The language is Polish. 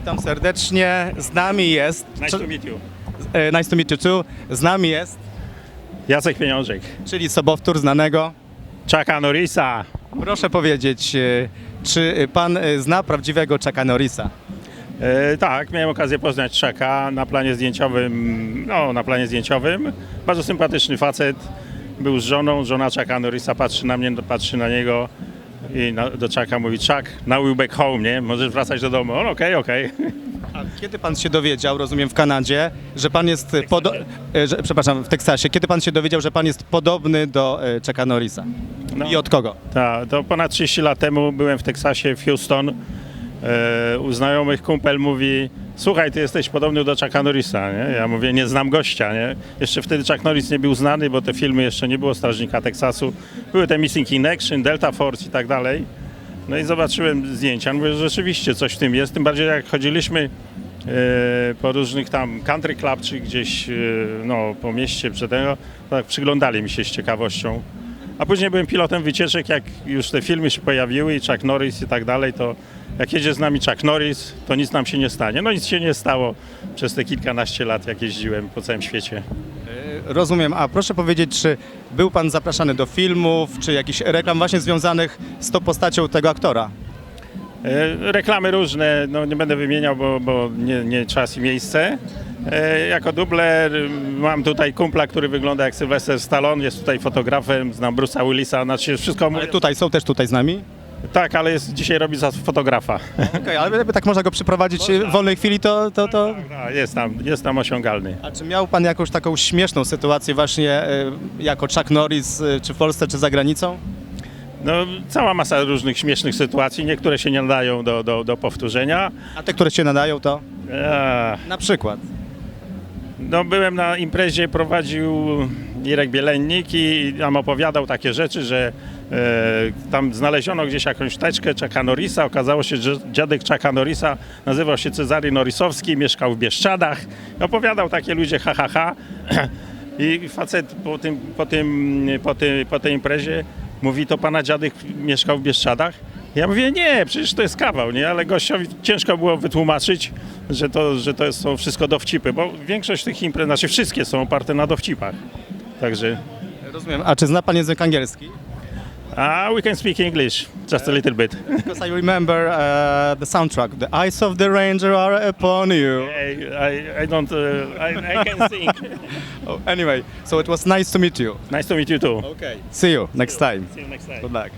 Witam serdecznie. Z nami jest. Nice to meet you. E, nice to meet you too. Z nami jest, Jacek Pieniążek. czyli sobowtór znanego. Chucka Norrisa. Proszę powiedzieć, e, czy pan e, zna prawdziwego Chucka Norrisa? E, tak, miałem okazję poznać Chucka na planie zdjęciowym. No, na planie zdjęciowym. Bardzo sympatyczny facet. Był z żoną, żona Chucka Norrisa patrzy na mnie, patrzy na niego i na, do Chucka mówi Chuck, now you back home, nie? Możesz wracać do domu. On okej, okej. A kiedy pan się dowiedział, rozumiem w Kanadzie, że pan jest podo- e, że, przepraszam, w Teksasie, kiedy pan się dowiedział, że pan jest podobny do e, Chucka Norrisa? No. I od kogo? Tak, to ponad 30 lat temu byłem w Teksasie, w Houston. E, u znajomych kumpel mówi, słuchaj, ty jesteś podobny do Chucka Norrisa, nie? Ja mówię, nie znam gościa, nie? Jeszcze wtedy Chuck Norris nie był znany, bo te filmy jeszcze nie było Strażnika Teksasu. Były te Missing in Action, Delta Force i tak dalej. No i zobaczyłem zdjęcia, mówię, że rzeczywiście coś w tym jest, tym bardziej jak chodziliśmy e, po różnych tam country club, czy gdzieś e, no, po mieście przed tego, tak przyglądali mi się z ciekawością. A później byłem pilotem wycieczek, jak już te filmy się pojawiły i Chuck Norris i tak dalej, to jak jedzie z nami Chuck Norris, to nic nam się nie stanie. No nic się nie stało przez te kilkanaście lat, jak jeździłem po całym świecie. E, Rozumiem, a proszę powiedzieć, czy był pan zapraszany do filmów, czy jakichś reklam właśnie związanych z tą postacią tego aktora? E, Reklamy różne, no nie będę wymieniał, bo, bo nie, nie czas i miejsce. E, Jako dubler mam tutaj kumpla, który wygląda jak Sylvester Stallone, jest tutaj fotografem, znam Bruce'a Willisa, znaczy wszystko... Ale tutaj, są też tutaj z nami? Tak, ale jest, dzisiaj robi za fotografa. Okej, ale jakby tak można go przyprowadzić w wolnej chwili, to, to, to... Tak, Jest tam, jest tam osiągalny. A czy miał pan jakąś taką śmieszną sytuację właśnie e, jako Chuck Norris, czy w Polsce, czy za granicą? No, cała masa różnych śmiesznych sytuacji, niektóre się nie nadają do, do, do powtórzenia. A te, które się nadają, to Eee, na przykład. no, byłem na imprezie, prowadził Irek Bielennik i tam opowiadał takie rzeczy, że e, tam znaleziono gdzieś jakąś teczkę Chucka Norrisa. Okazało się, że dziadek Chucka Norrisa nazywał się Cezary Norrisowski, mieszkał w Bieszczadach. Opowiadał takie ludzie ha, ha, ha. I facet po, tym, po, tym, po, tym, po tej imprezie mówi, to pana dziadek mieszkał w Bieszczadach? Ja mówię, nie, przecież to jest kawał, nie? Ale gościowi ciężko było wytłumaczyć, że to, że to są wszystko dowcipy, bo większość tych imprez, znaczy wszystkie są oparte na dowcipach. Także, Rozumiem. A czy zna pan język angielski? A we can speak English, just a little bit. Because I remember uh, the soundtrack. The eyes of the ranger are upon you. I, I, I don't, uh, I, I can sing. Oh, anyway, so it was nice to meet you. Nice to meet you too. Okay. See you next time. See you next time. Good luck.